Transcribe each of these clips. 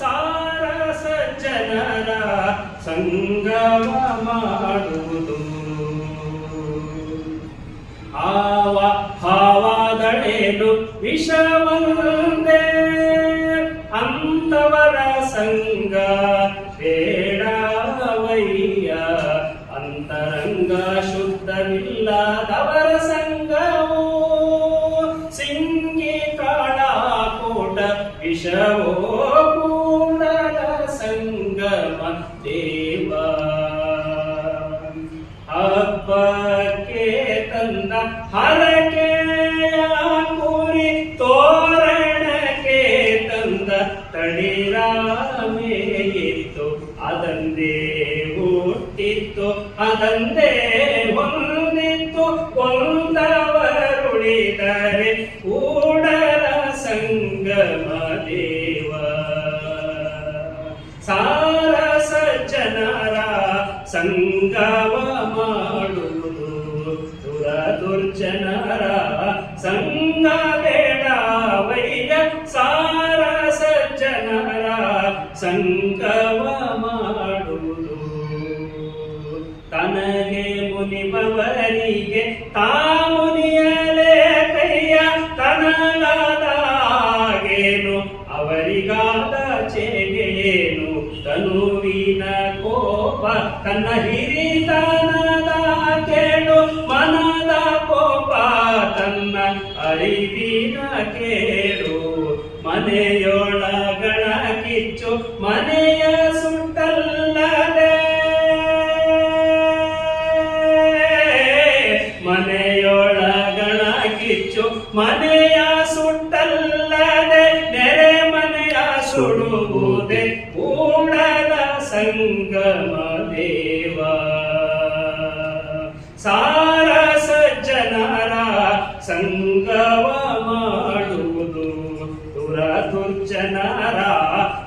ಸಾರ ಸಜ್ಜನರ ಸಂಗಮ ಮಾಡುವುದು. ಆವ ಹಾವಾದಳೇನು ವಿಷವಂದೇ? ಅಂತವರ ಸಂಗ ಬೇಡವಯ್ಯ. ಅಂತರಂಗ ಶುದ್ಧವಿಲ್ಲದವರ ಸಂಗವು? ಸಿಂಗಿ ಕಾಣ ಕೋಟ ವಿಷವೋ? ದೇವ ಹಬ್ಬಕ್ಕೆ ತಂದ ಹರಕೆಯ ಕುರಿ ತೋರಣಕ್ಕೆ ತಂದ ತಳಿರಾಮೆಯಿತ್ತು. ಅದಂದೇ ಹುಟ್ಟಿತ್ತು ಅದಂದೇ ಹೊಂದಿತ್ತು. ಕೊಂದವರುಳಿದರೆ ಸಂಗವ ಮಾಡುವುದು ದುರ ದುರ್ಜನರ ಸಂಗ ಬೇಡವಯ್ಯ ಸಾರ ಸಜ್ಜನರ ಸಂಗವ ಮಾಡುವುದು ತನಗೆ ಮುನಿಬವರಿಗೆ ತಾ ಮುನಿಯಲೇ ಕೈಯ ತನಗಾದಾಗೇನು ಅವರಿಗಾದ ಚೆಗೆಯೇನು ತನುವಿನ ಕೋಪ ತನ್ನ ಹಿರಿತನದ ಕೇಳು, ಮನದ ಕೋಪ, ತನ್ನ ಅರಿವಿನ ಕೇಳು. ಮನೆಯೊಳಗಣ ಕಿಚ್ಚು, ಮನೆಯ ಸುಟ್ಟಲ್ಲದೆ. ಮನೆಯೊಳಗಣ ಕಿಚ್ಚು, ಮನೆಯ ಸುಟ್ಟಲ್ಲದೆ, ನೆರೆ ಮನೆಯ ಸುಡುವುದೇ. సంగమదేవా సాರ సజ్జనರ సంగవ ಮಾಡುವುದು ದುರದುರ್ಜನರ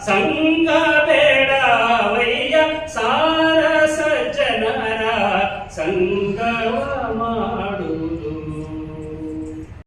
ಸಂಗ ಬೇಡವಯ್ಯ ಸಾರ ಸಜ್ಜನರ ಸಂಗವ ಮಾಡುವುದು